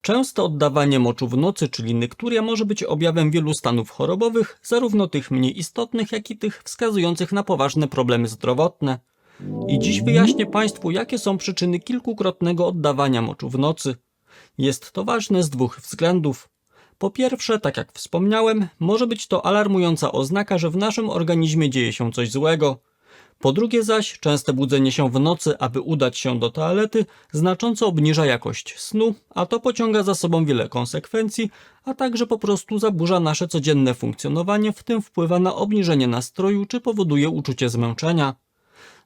Częste oddawanie moczu w nocy, czyli nykturia, może być objawem wielu stanów chorobowych, zarówno tych mniej istotnych, jak i tych wskazujących na poważne problemy zdrowotne. I dziś wyjaśnię Państwu, jakie są przyczyny kilkukrotnego oddawania moczu w nocy. Jest to ważne z dwóch względów. Po pierwsze, tak jak wspomniałem, może być to alarmująca oznaka, że w naszym organizmie dzieje się coś złego. Po drugie zaś, częste budzenie się w nocy, aby udać się do toalety, znacząco obniża jakość snu, a to pociąga za sobą wiele konsekwencji, a także po prostu zaburza nasze codzienne funkcjonowanie, w tym wpływa na obniżenie nastroju czy powoduje uczucie zmęczenia.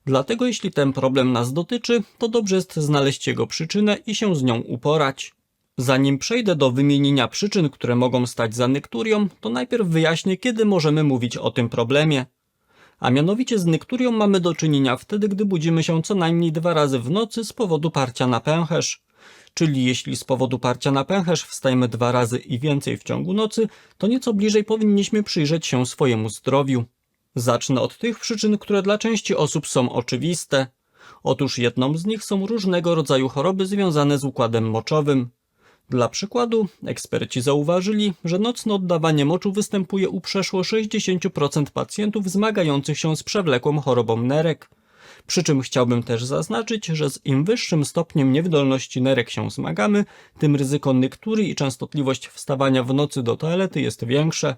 Dlatego jeśli ten problem nas dotyczy, to dobrze jest znaleźć jego przyczynę i się z nią uporać. Zanim przejdę do wymienienia przyczyn, które mogą stać za nykturią, to najpierw wyjaśnię, kiedy możemy mówić o tym problemie. A mianowicie z nykturią mamy do czynienia wtedy, gdy budzimy się co najmniej dwa razy w nocy z powodu parcia na pęcherz. Czyli jeśli z powodu parcia na pęcherz wstajemy dwa razy i więcej w ciągu nocy, to nieco bliżej powinniśmy przyjrzeć się swojemu zdrowiu. Zacznę od tych przyczyn, które dla części osób są oczywiste. Otóż jedną z nich są różnego rodzaju choroby związane z układem moczowym. Dla przykładu, eksperci zauważyli, że nocne oddawanie moczu występuje u przeszło 60% pacjentów zmagających się z przewlekłą chorobą nerek. Przy czym chciałbym też zaznaczyć, że z im wyższym stopniem niewydolności nerek się zmagamy, tym ryzyko nyktury i częstotliwość wstawania w nocy do toalety jest większe.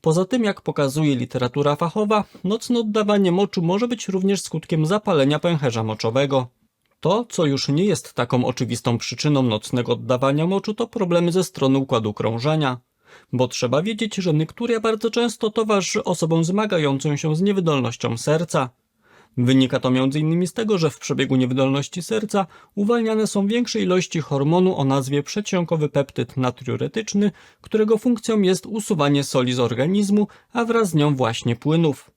Poza tym, jak pokazuje literatura fachowa, nocne oddawanie moczu może być również skutkiem zapalenia pęcherza moczowego. To, co już nie jest taką oczywistą przyczyną nocnego oddawania moczu, to problemy ze strony układu krążenia. Bo trzeba wiedzieć, że nykturia bardzo często towarzyszy osobom zmagającym się z niewydolnością serca. Wynika to m.in. z tego, że w przebiegu niewydolności serca uwalniane są większe ilości hormonu o nazwie przedsionkowy peptyd natriuretyczny, którego funkcją jest usuwanie soli z organizmu, a wraz z nią właśnie płynów.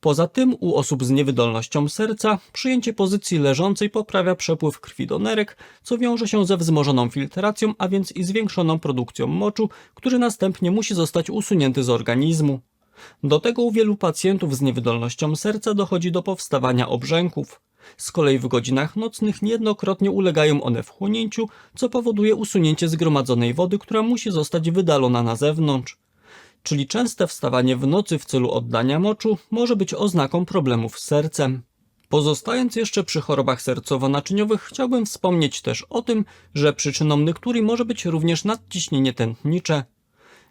Poza tym u osób z niewydolnością serca przyjęcie pozycji leżącej poprawia przepływ krwi do nerek, co wiąże się ze wzmożoną filtracją, a więc i zwiększoną produkcją moczu, który następnie musi zostać usunięty z organizmu. Do tego u wielu pacjentów z niewydolnością serca dochodzi do powstawania obrzęków. Z kolei w godzinach nocnych niejednokrotnie ulegają one wchłonięciu, co powoduje usunięcie zgromadzonej wody, która musi zostać wydalona na zewnątrz. Czyli częste wstawanie w nocy w celu oddania moczu może być oznaką problemów z sercem. Pozostając jeszcze przy chorobach sercowo-naczyniowych, chciałbym wspomnieć też o tym, że przyczyną nykturii może być również nadciśnienie tętnicze.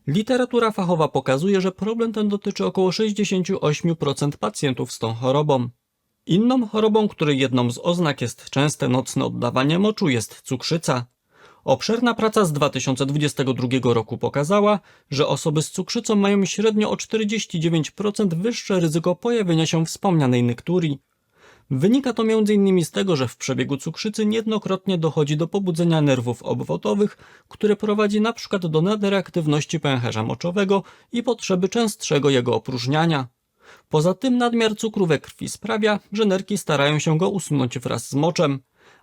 Literatura fachowa pokazuje, że problem ten dotyczy około 68% pacjentów z tą chorobą. Inną chorobą, której jedną z oznak jest częste nocne oddawanie moczu, jest cukrzyca. Obszerna praca z 2022 roku pokazała, że osoby z cukrzycą mają średnio o 49% wyższe ryzyko pojawienia się wspomnianej nykturii. Wynika to m.in. z tego, że w przebiegu cukrzycy niejednokrotnie dochodzi do pobudzenia nerwów obwodowych, które prowadzi np. do nadreaktywności pęcherza moczowego i potrzeby częstszego jego opróżniania. Poza tym nadmiar cukru we krwi sprawia, że nerki starają się go usunąć wraz z moczem,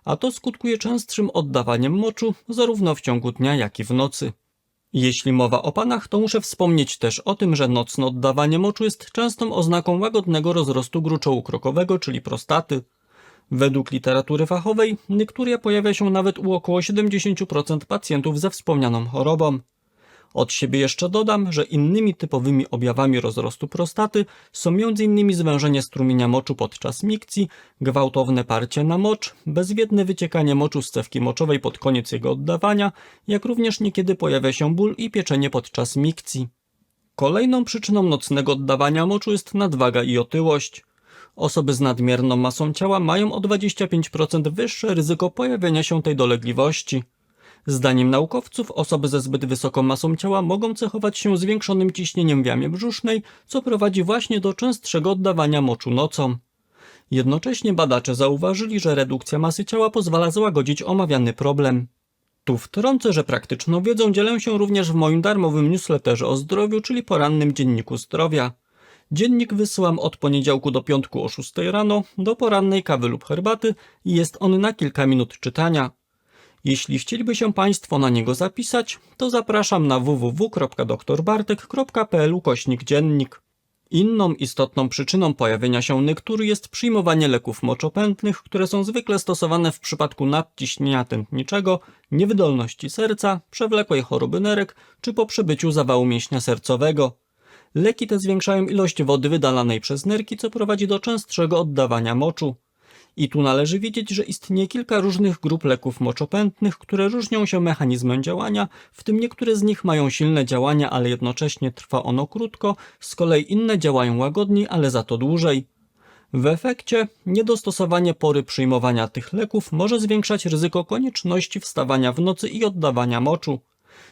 a to skutkuje częstszym oddawaniem moczu zarówno w ciągu dnia, jak i w nocy. Jeśli mowa o panach, to muszę wspomnieć też o tym, że nocne oddawanie moczu jest częstą oznaką łagodnego rozrostu gruczołu krokowego, czyli prostaty. Według literatury fachowej nykturia pojawia się nawet u około 70% pacjentów ze wspomnianą chorobą. Od siebie jeszcze dodam, że innymi typowymi objawami rozrostu prostaty są m.in. zwężenie strumienia moczu podczas mikcji, gwałtowne parcie na mocz, bezwiedne wyciekanie moczu z cewki moczowej pod koniec jego oddawania, jak również niekiedy pojawia się ból i pieczenie podczas mikcji. Kolejną przyczyną nocnego oddawania moczu jest nadwaga i otyłość. Osoby z nadmierną masą ciała mają o 25% wyższe ryzyko pojawienia się tej dolegliwości. Zdaniem naukowców osoby ze zbyt wysoką masą ciała mogą cechować się zwiększonym ciśnieniem w jamie brzusznej, co prowadzi właśnie do częstszego oddawania moczu nocą. Jednocześnie badacze zauważyli, że redukcja masy ciała pozwala złagodzić omawiany problem. Tu wtrącę, że praktyczną wiedzą dzielę się również w moim darmowym newsletterze o zdrowiu, czyli porannym dzienniku zdrowia. Dziennik wysyłam od poniedziałku do piątku o 6 rano do porannej kawy lub herbaty i jest on na kilka minut czytania. Jeśli chcieliby się Państwo na niego zapisać, to zapraszam na www.doktorbartek.pl kośnik dziennik. Inną istotną przyczyną pojawienia się nektury jest przyjmowanie leków moczopędnych, które są zwykle stosowane w przypadku nadciśnienia tętniczego, niewydolności serca, przewlekłej choroby nerek czy po przebyciu zawału mięśnia sercowego. Leki te zwiększają ilość wody wydalanej przez nerki, co prowadzi do częstszego oddawania moczu. I tu należy wiedzieć, że istnieje kilka różnych grup leków moczopędnych, które różnią się mechanizmem działania, w tym niektóre z nich mają silne działania, ale jednocześnie trwa ono krótko, z kolei inne działają łagodniej, ale za to dłużej. W efekcie niedostosowanie pory przyjmowania tych leków może zwiększać ryzyko konieczności wstawania w nocy i oddawania moczu.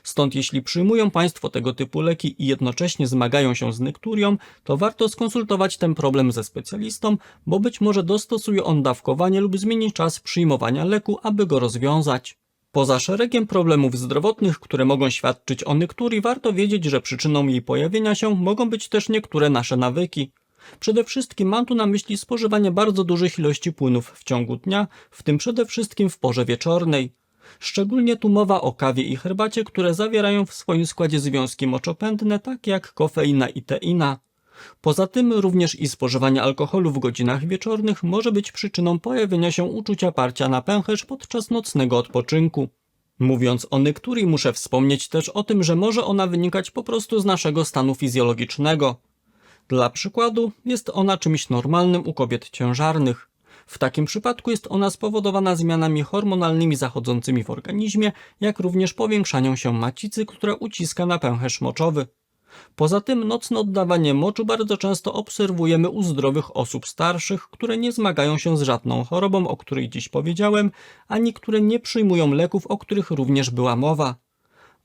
Stąd jeśli przyjmują Państwo tego typu leki i jednocześnie zmagają się z nekturią, to warto skonsultować ten problem ze specjalistą, bo być może dostosuje on dawkowanie lub zmieni czas przyjmowania leku, aby go rozwiązać. Poza szeregiem problemów zdrowotnych, które mogą świadczyć o nekturii, warto wiedzieć, że przyczyną jej pojawienia się mogą być też niektóre nasze nawyki. Przede wszystkim mam tu na myśli spożywanie bardzo dużych ilości płynów w ciągu dnia, w tym przede wszystkim w porze wieczornej. Szczególnie tu mowa o kawie i herbacie, które zawierają w swoim składzie związki moczopędne, takie jak kofeina i teina. Poza tym również i spożywanie alkoholu w godzinach wieczornych może być przyczyną pojawienia się uczucia parcia na pęcherz podczas nocnego odpoczynku. Mówiąc o nekturii muszę wspomnieć też o tym, że może ona wynikać po prostu z naszego stanu fizjologicznego. Dla przykładu jest ona czymś normalnym u kobiet ciężarnych. W takim przypadku jest ona spowodowana zmianami hormonalnymi zachodzącymi w organizmie, jak również powiększaniem się macicy, która uciska na pęcherz moczowy. Poza tym nocne oddawanie moczu bardzo często obserwujemy u zdrowych osób starszych, które nie zmagają się z żadną chorobą, o której dziś powiedziałem, ani które nie przyjmują leków, o których również była mowa.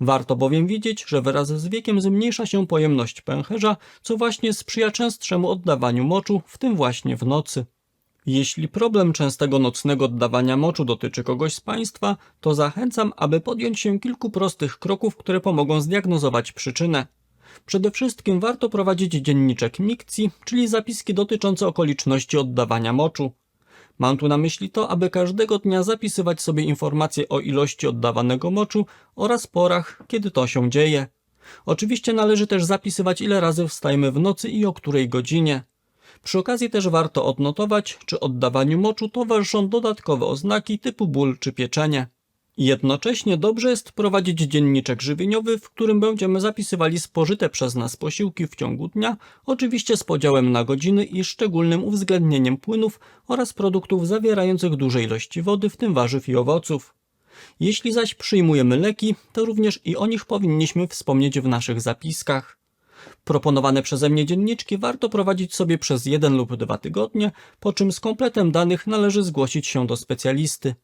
Warto bowiem wiedzieć, że wraz z wiekiem zmniejsza się pojemność pęcherza, co właśnie sprzyja częstszemu oddawaniu moczu, w tym właśnie w nocy. Jeśli problem częstego nocnego oddawania moczu dotyczy kogoś z Państwa, to zachęcam, aby podjąć się kilku prostych kroków, które pomogą zdiagnozować przyczynę. Przede wszystkim warto prowadzić dzienniczek mikcji, czyli zapiski dotyczące okoliczności oddawania moczu. Mam tu na myśli to, aby każdego dnia zapisywać sobie informacje o ilości oddawanego moczu oraz porach, kiedy to się dzieje. Oczywiście należy też zapisywać ile razy wstajemy w nocy i o której godzinie. Przy okazji też warto odnotować, czy oddawaniu moczu towarzyszą dodatkowe oznaki typu ból czy pieczenie. Jednocześnie dobrze jest prowadzić dzienniczek żywieniowy, w którym będziemy zapisywali spożyte przez nas posiłki w ciągu dnia, oczywiście z podziałem na godziny i szczególnym uwzględnieniem płynów oraz produktów zawierających duże ilości wody, w tym warzyw i owoców. Jeśli zaś przyjmujemy leki, to również i o nich powinniśmy wspomnieć w naszych zapiskach. Proponowane przeze mnie dzienniczki warto prowadzić sobie przez jeden lub dwa tygodnie, po czym z kompletem danych należy zgłosić się do specjalisty.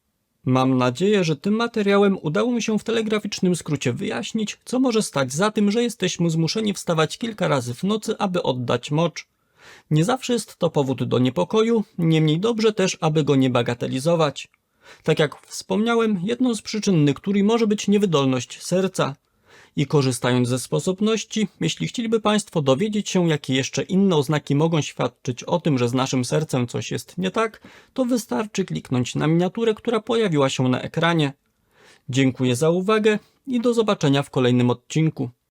Mam nadzieję, że tym materiałem udało mi się w telegraficznym skrócie wyjaśnić, co może stać za tym, że jesteśmy zmuszeni wstawać kilka razy w nocy, aby oddać mocz. Nie zawsze jest to powód do niepokoju, niemniej dobrze też, aby go nie bagatelizować. Tak jak wspomniałem, jedną z przyczyn nekturii może być niewydolność serca. I korzystając ze sposobności, jeśli chcieliby Państwo dowiedzieć się, jakie jeszcze inne oznaki mogą świadczyć o tym, że z naszym sercem coś jest nie tak, to wystarczy kliknąć na miniaturę, która pojawiła się na ekranie. Dziękuję za uwagę i do zobaczenia w kolejnym odcinku.